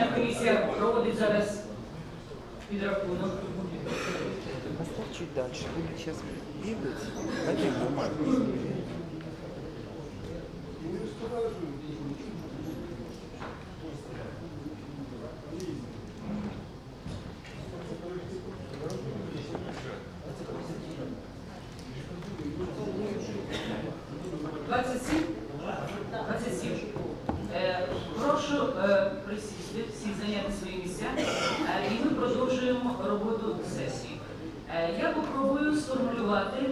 лічильна комісія проводить зараз підрахунок. Поставь чуть дальше. Будет сейчас бегать. Пойдем бумагу. Прошу е, присісти, всі зайняти свої місця, Е, і ми продовжуємо роботу сесії. Е, Я попробую сформулювати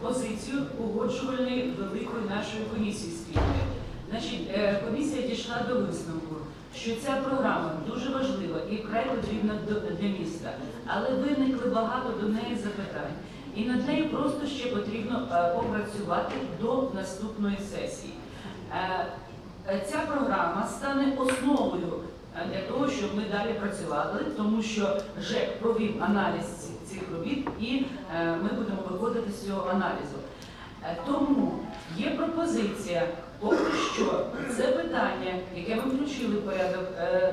позицію погоджувальної великої нашої комісії спільної. Значить, комісія дійшла до висновку, що ця програма дуже важлива і вкрай потрібна для міста, але виникли багато до неї запитань. І над нею просто ще потрібно попрацювати до наступної сесії. Е, Ця програма стане основою е, для того, щоб ми далі працювали, тому що ЖЕК провів аналіз цих робіт, і е, ми будемо виходити з цього аналізу. Тому є пропозиція, поки що це питання, яке ми включили в порядок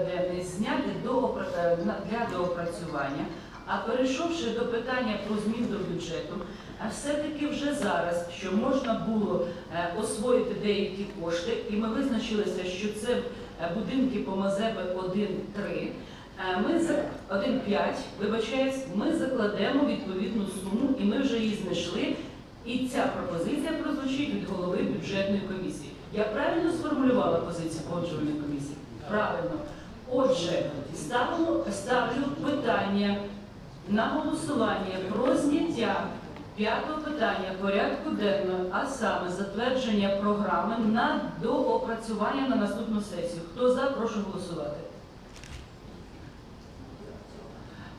денний, зняти до для доопрацювання. А перейшовши до питання про змін до бюджету, а все-таки вже зараз, що можна було е, освоїти деякі кошти, і ми визначилися, що це е, будинки по Мазепи 1-3, е, ми за 1,5, вибачаюсь, ми закладемо відповідну суму, і ми вже її знайшли. І ця пропозиція прозвучить від голови бюджетної комісії. Я правильно сформулювала позицію погоджувальної комісії? Правильно. Отже, ставимо, ставлю питання на голосування про зняття п'ятого питання порядку денного, а саме затвердження програми на доопрацювання на наступну сесію. Хто за, прошу голосувати.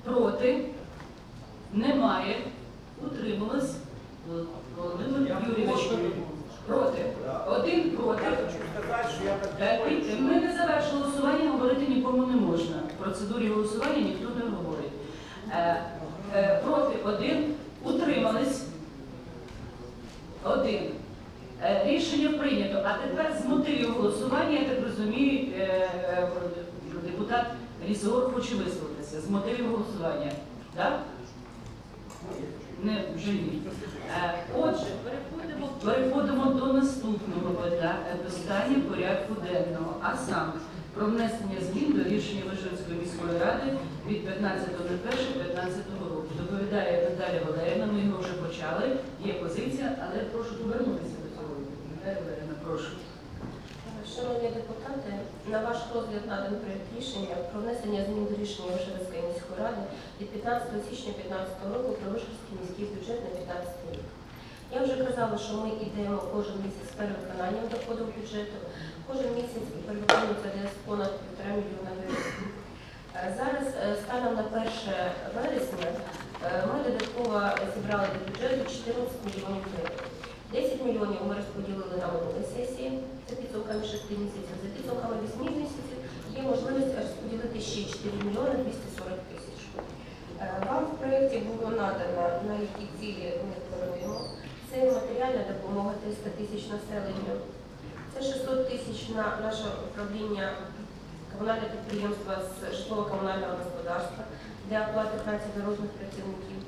Проти? Немає. Утрималось? Володимир Юрійович. Проти. Один проти. Е, Ми не завершили голосування, говорити нікому не можна. В процедурі голосування ніхто не говорить. Е, е, Проти один. Один. Е, Рішення прийнято. А тепер з мотивів голосування, я так розумію, е, е, депутат Лісогор хоче висловитися. З мотивів голосування. Так? Не вже ні. Отже, переходимо, переходимо до наступного питання порядку денного, а саме про внесення змін до рішення Вишгородської міської ради від 15.01.15 року. Доповідає Наталя Валерівна, ми його вже почали, є позиція, але прошу повернутися до цього. Наталя прошу. Шановні депутати, на ваш розгляд надан проєкт рішення про внесення змін до рішення Вишгородської міської ради від 15 січня 2015 року про Вишгородський міський бюджет на 2015 рік. Я вже казала, що ми йдемо кожен місяць з перевиконанням доходу бюджету. Кожен місяць перевиконується десь понад півтора мільйона гривень. Е, Зараз е, станом на 1 вересня е, ми додатково зібрали до бюджету 14 мільйонів гривень. 10 мільйонів ми розподілили на минулій сесії за підсумками 6 місяців. За підсумками 8 місяців є можливість розподілити ще 4 мільйони 240 тисяч. Е, Вам в проєкті було надано, на які цілі ми плануємо. Це матеріальна допомога 300 тисяч населенню. Це 600 тисяч на наше управління комунальне підприємства з житлово-комунального господарства для оплати праці дорожніх працівників.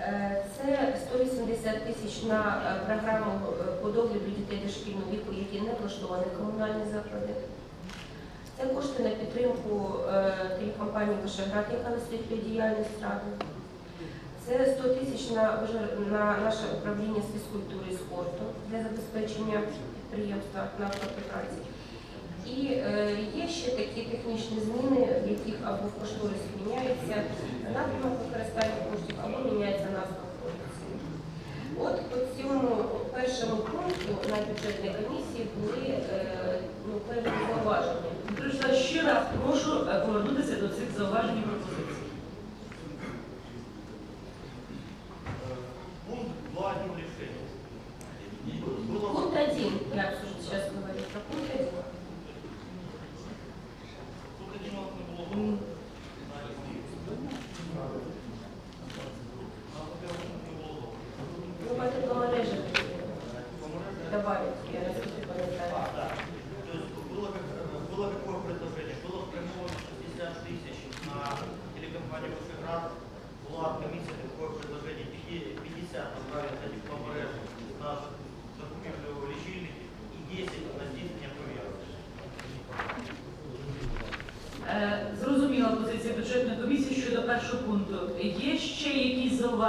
Е, Це 180 тисяч на е, програму е, по догляду дітей дошкільного віку, які не влаштовані в комунальні заклади. Це кошти на підтримку телекомпанії Вишеград, яка насвітлює діяльність ради. Це 100 тисяч на, на наше управління з фізкультури і спорту для забезпечення підприємства на праці. І е, є ще такі технічні зміни, в яких або в кошторисі міняється напрямок використання коштів, або міняється назва вулиці. От по цьому першому пункту на бюджетній комісії були е, ну, певні зауваження. Ще раз, прошу е, повернутися до цих зауважень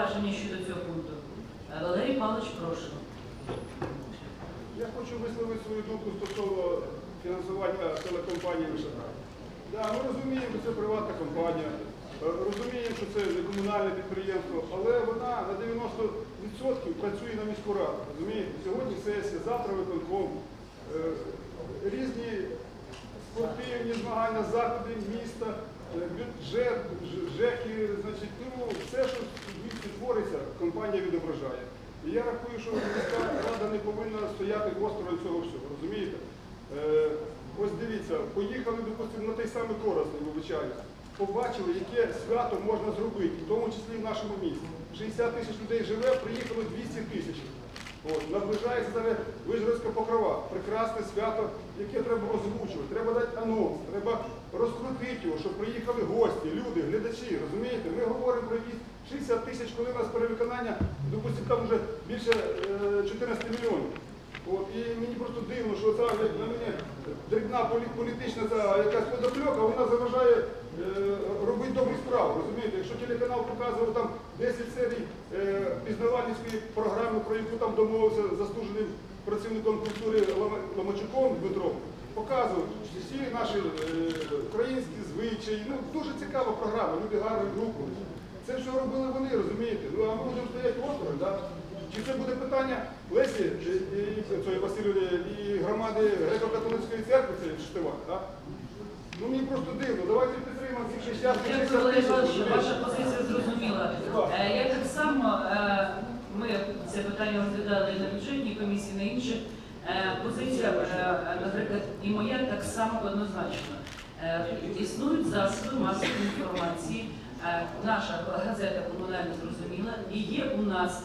зауваження щодо цього пункту? Е, Валерій Павлович, прошу. Я хочу висловити свою думку стосовно фінансування телекомпанії Вишата. Да, ми розуміємо, що це приватна компанія, е, розуміємо, що це не комунальне підприємство, але вона на 90% працює на міську раду. Розумієте? Сьогодні сесія, завтра виконком, е, різні спортивні змагання, заходи міста, бюджет, ЖЕКи, значить, ну, все, що місті твориться, компанія відображає. І я рахую, що міська рада не повинна стояти осторонь цього всього, розумієте? Е, ось дивіться, поїхали, допустимо, на той самий Коростень, вибачаюсь, побачили, яке свято можна зробити, в тому числі в нашому місті. 60 тисяч людей живе, приїхало 200 тисяч. Наближається зараз Вижгородська покрова. Прекрасне свято, яке треба озвучувати. Треба дати анонс, треба розкрутити його, щоб приїхали гості, люди, глядачі. Розумієте? Ми говоримо про якісь 60 тисяч, коли у нас перевиконання, допустимо, там вже більше е, 14 мільйонів. От, і мені просто дивно, що ця на мене дрібна політична ця якась подопльока, вона заважає е, робити добрі справи. Розумієте, якщо телеканал показував там 10 серій е, пізнавальницької програми, про яку там домовився заслуженим працівником культури Ломачуком Дмитром, показував всі наші е, українські звичаї. Ну, дуже цікава програма, люди гарно рухались. Це все робили вони, розумієте? Ну а ми будемо стояти осторонь, так? Чи це буде питання Лесі і, і, цієї і громади греко-католицької церкви, це фестиваль, так? Ну мені просто дивно, давайте підтримаємо ці 60 Дякую, Валерій тисяч. Ваша позиція зрозуміла. Е, Я так само, е, ми це питання розглядали на бюджетній комісії, на інших. Е, Позиція, е, наприклад, і моя так само однозначно. Е, Існують засоби масової інформації, Е, наша газета комунальна зрозуміла, і є у нас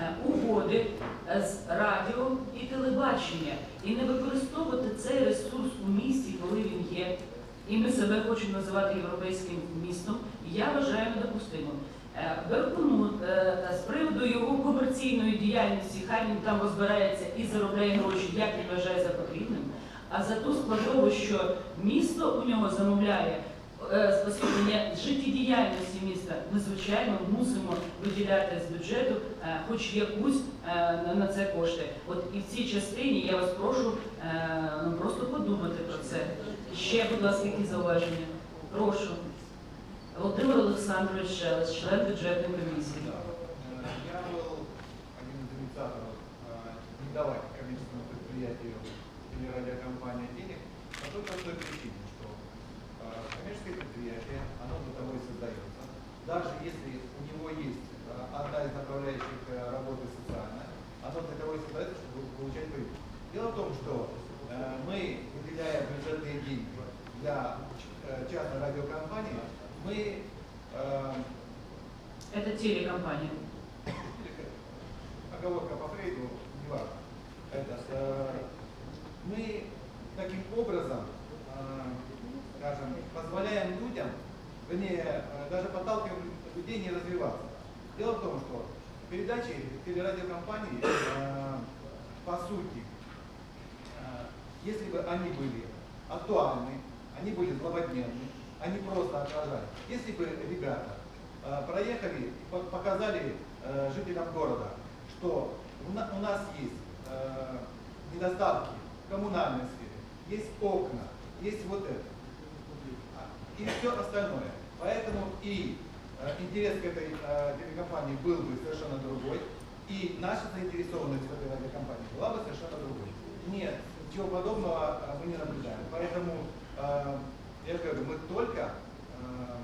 е, угоди е, з радіо і телебачення. І не використовувати цей ресурс у місті, коли він є, і ми себе хочемо називати європейським містом, я вважаю недопустимим. Е, Беркунут е, з приводу його комерційної діяльності, хай він там розбирається і заробляє гроші, як він вважає за потрібним. А за ту складову, що місто у нього замовляє е, з освітлення життєдіяльності міста, ми звичайно мусимо виділяти з бюджету е, хоч якусь е, на- на це кошти. От і в цій частині я вас прошу е, ну, просто подумати про це. Ще, будь ласка, які зауваження? Прошу. Володимир Олександрович Шелест, член бюджетної комісії. Я был один из инициаторов э, не давать коммерческому предприятию или радиокомпании денег по той простой причине, что э, Коммерческое предприятие, оно для того и создается. Даже если у него есть э, одна из направляющих э, работы социальная, оно для того и создается, чтобы получать прибыль. Дело в том, что э, мы, выделяя бюджетные деньги для частной радиокомпании, мы Это телекомпания. оговорка по Фрейду, не важно. Это, э, мы таким образом, э, скажем, позволяем людям, вернее, э, даже подталкиваем людей не развиваться. Дело в том, что передачи телерадиокомпании, э, сути, э, если бы они были актуальны, они были злободневны, они просто отражали. Если бы ребята э, проехали, по- показали э, жителям города, что у, на- у нас есть недостатки в коммунальной сфере, есть окна, есть вот это, а, и все остальное. Поэтому и интерес к этой телекомпании был бы совершенно другой, и наша заинтересованность в этой радиокомпании была бы совершенно другой. Нет, ничего подобного э, мы не наблюдаем. Поэтому, э, я же говорю, мы только э,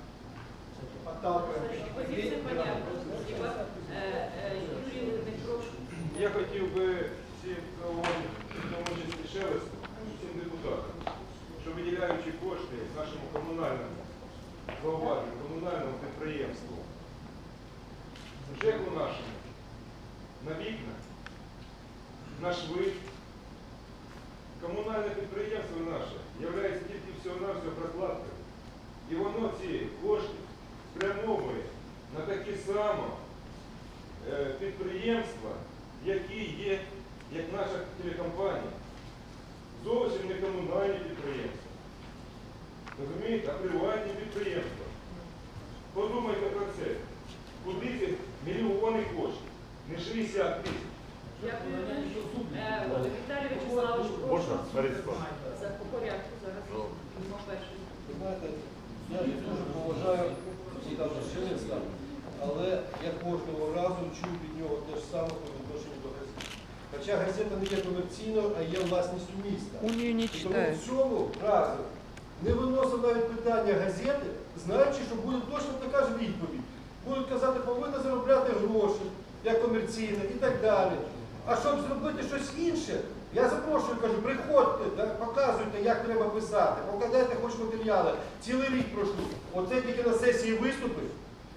подталкиваем этих людей Позиція к работе. понятна. Е, е, Юрій Литвин, прошу. Я хотів би всім зауважити, в тому числі Шелесту, всім депутатам, що виділяючи кошти нашому комунальному зауваженню, комунальному підприємству, ЖЕКу нашому, на вікна, на шви, комунальне підприємство наше є тільки всього-навсього прокладкою. І воно ці кошти спрямовує на такі само е, підприємства, які є, як наша телекомпанія. Зовсім не комунальні підприємства. Розумієте? а приватні підприємства. Подумайте про це. Куди ці мільйони коштів? Не 60 тисяч. Дякую. Е, Віталій Вячеславович, Можна? прошу. Борис За по порядку зараз. Ну, перший. Ви знаєте, я дуже поважаю Олександра Шелеста, але я кожного разу чую від нього те ж саме по відношенню до газети. Хоча газета не є комерційною, а є власністю міста. Ее не тому в цьому разі не виносив навіть питання газети, знаючи, що буде точно така ж відповідь. Будуть казати, повинна заробляти гроші, як комерційна і так далі. А щоб зробити щось інше, я запрошую, кажу, приходьте, показуйте, як треба писати, покладайте хоч матеріали. Цілий рік прошу. Оце тільки на сесії виступив,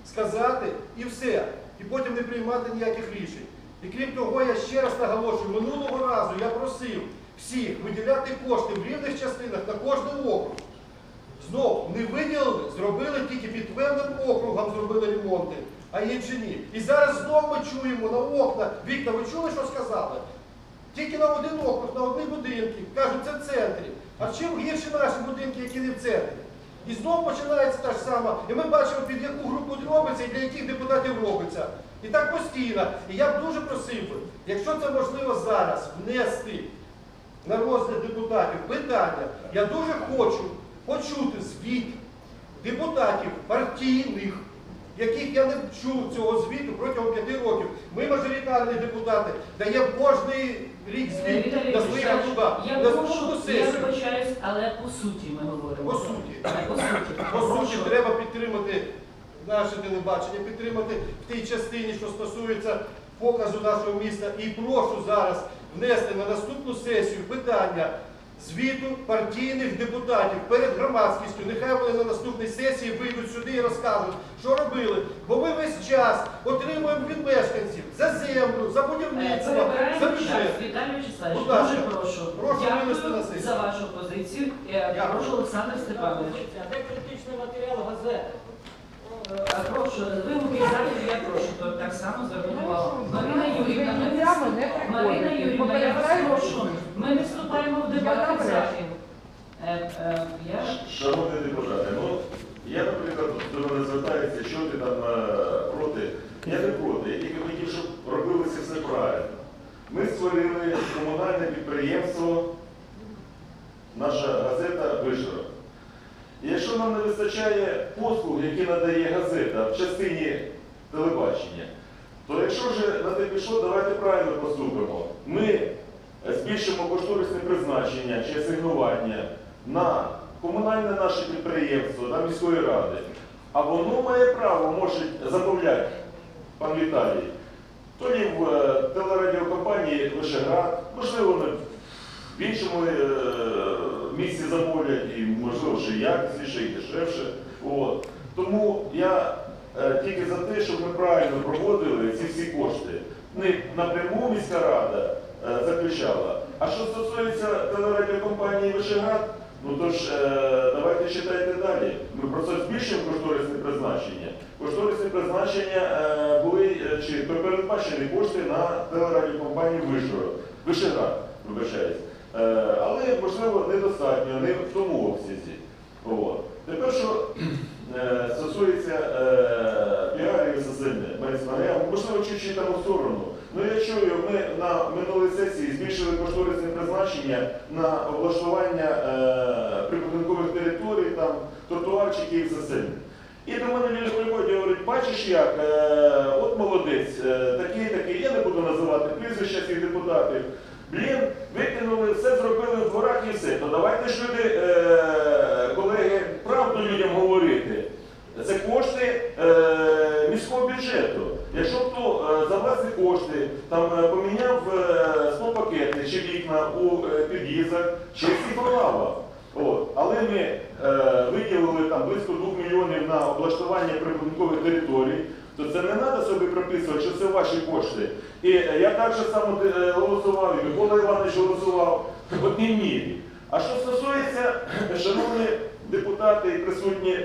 сказати і все. І потім не приймати ніяких рішень. І крім того, я ще раз наголошую, минулого разу я просив всіх виділяти кошти в рівних частинах на кожний округ. Знов не виділили, зробили тільки під певним округом зробили ремонти, а інші ні. І зараз знов ми чуємо на окна. Вікна, ви чули, що сказали? Тільки на один округ, на одні будинки. Кажуть, це в центрі. А чим гірші наші будинки, які не в центрі? І знову починається та ж сама. І ми бачимо, під яку групу робиться і для яких депутатів робиться. І так постійно. І я б дуже просив якщо це можливо зараз внести на розгляд депутатів питання, я дуже хочу почути звіт депутатів партійних, яких я не чув цього звіту протягом п'яти років. Ми, мажоритарні депутати, даємо кожний рік звіт на своїх округах, я на прошу, наступну я сесію. вибачаюсь, але по суті ми говоримо. По суті. По суті. По суті, Прошу. треба підтримати наше телебачення, підтримати в тій частині, що стосується показу нашого міста. І прошу зараз внести на наступну сесію питання звіту партійних депутатів перед громадськістю. Нехай вони на наступній сесії вийдуть сюди і розкажуть, що робили. Бо ми весь час отримуємо від мешканців за землю, за Е, будівництво, за Перебираємо бюджет. Віталій Вячеславович, Будь ласка. дуже прошу. Прошу винести на Дякую сесію. за вашу позицію. Е, Дякую. Прошу Олександр Степанович. Де критичний матеріал газети? Е, Прошу, вимоги захід я прошу то так само звернути увагу. Марина Юрівна, Марина. Юрівна, я вас прошу. Е, Я Шановні депутати, ну я, наприклад, до мене звертається, що ти там е, проти. Я не проти, я тільки хотів, щоб робилося все правильно. Ми створили комунальне підприємство, наша газета Вишора. Якщо нам не вистачає послуг, які надає газета в частині телебачення, то якщо вже на те пішло, давайте правильно поступимо. Ми збільшимо кошторисне призначення чи асигнування на комунальне наше підприємство, на міської ради. А воно має право, може замовляти, пан Віталій, то лі в е, телерадіокомпанії Вишеград, можливо, в іншому е, місці замовлять, і можливо ще якісніше, і дешевше. От. Тому я е, тільки за те, щоб ми правильно проводили ці всі кошти. Не напряму міська рада е, заключала. А що стосується телерадіокомпанії Вишеград, ну то ж е, давайте читайте далі. Ми просто збільшуємо кошторисне призначення. Кошторисне призначення е, були е, чи передбачені кошти на телерадіокомпанію Вишгород. Вишеград, вибачаюсь. Але можливо недостатньо, не в тому обсязі. Тепер, що стосується е, піарів і сосильне, можливо чуть-чуть там у сторону. Ну я чую, ми на минулій сесії збільшили кошторисне призначення на облаштування е, прибудинкових територій, там, тротуарчиків і сосильне. І до мене люди приходять і говорять, бачиш як, е, от молодець, е, такий, такий, я не буду називати прізвища цих депутатів. Блін, викинули, все зробили в дворах і все. То давайте ж люди, е, колеги, правду людям говорити. Це кошти е, міського бюджету. Якщо хто е, за власні кошти там е, поміняв е, склопакети чи вікна у е, під'їздах, чи всі. От. Але ми е, виділили там близько 2 мільйонів на облаштування прибудинкових територій, то це не треба собі прописувати, що це ваші кошти. І я так же само голосував, і Микола Іванович голосував в одній мірі. А що стосується, шановні депутати і присутні